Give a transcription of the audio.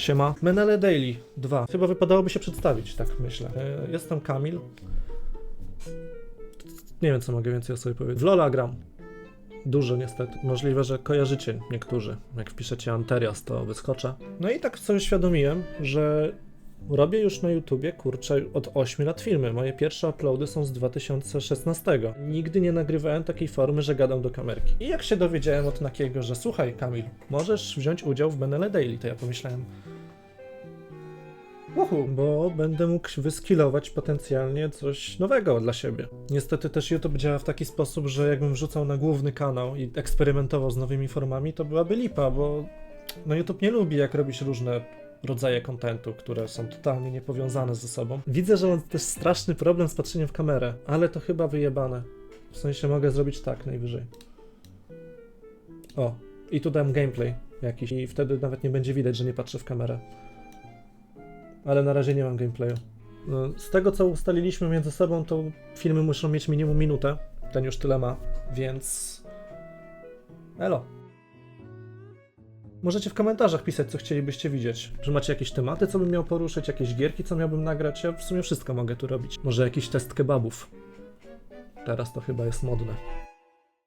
Siema. Menele Daily 2. Chyba wypadałoby się przedstawić, tak myślę. E, Jestem Kamil. Nie wiem, co mogę więcej o sobie powiedzieć. W Lola gram. Dużo niestety. Możliwe, że kojarzycie niektórzy. Jak wpiszecie Anterias, to wyskoczę. No i tak sobie uświadomiłem, że robię już na YouTubie, kurczę, od 8 lat filmy. Moje pierwsze uploady są z 2016. Nigdy nie nagrywałem takiej formy, że gadam do kamerki. I jak się dowiedziałem od Nakiego, że słuchaj Kamil, możesz wziąć udział w Benele Daily, to ja pomyślałem, Uhu, bo będę mógł wyskilować potencjalnie coś nowego dla siebie. Niestety też YouTube działa w taki sposób, że jakbym wrzucał na główny kanał i eksperymentował z nowymi formami, to byłaby lipa, bo no YouTube nie lubi jak robisz różne rodzaje kontentu, które są totalnie niepowiązane ze sobą. Widzę, że mam też straszny problem z patrzeniem w kamerę, ale to chyba wyjebane. W sensie mogę zrobić tak najwyżej. O, i tu dam gameplay jakiś i wtedy nawet nie będzie widać, że nie patrzę w kamerę ale na razie nie mam gameplayu. No, Z tego co ustaliliśmy między sobą, to filmy muszą mieć minimum minutę. Ten już tyle ma, więc. Elo. Możecie w komentarzach pisać, co chcielibyście widzieć. Czy macie jakieś tematy, co bym miał poruszyć, jakieś gierki, co miałbym nagrać? Ja w sumie wszystko mogę tu robić. Może jakiś test kebabów. Teraz to chyba jest modne.